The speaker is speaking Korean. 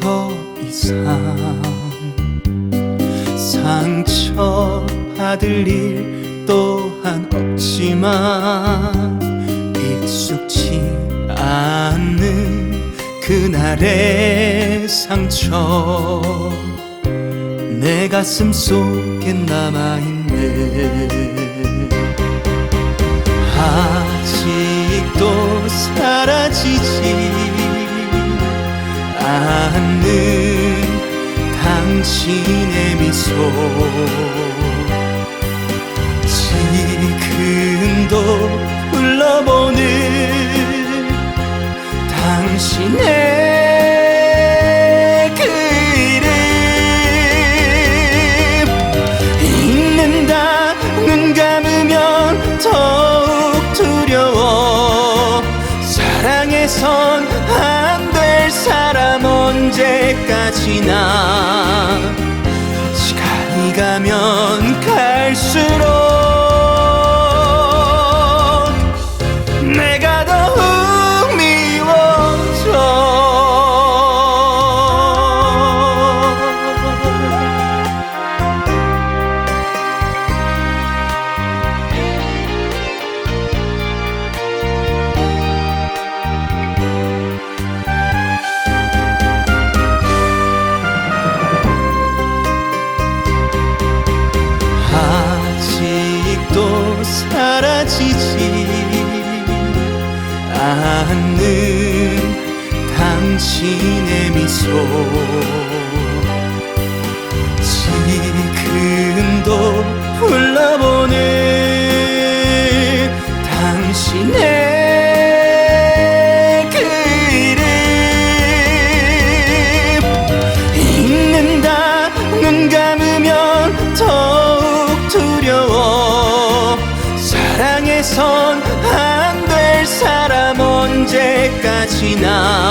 더 이상. 상처 받을 일 또한 없지만 익숙치 않는 그날의 상처. 내 가슴 속에 남아있네. 하지 당신의 미소. 지금도 불러보는 당신의 그 이름 잊는다 눈 감으면 더욱 두려워. 사랑해선 안 될 사람 언제까지나 시간이 가면 갈수록 않는 당신의 미소. 지금도 불러보는 당신의 그 이름 잊는다 눈 감으면 더욱 두려워. 사랑해선 언제까지 나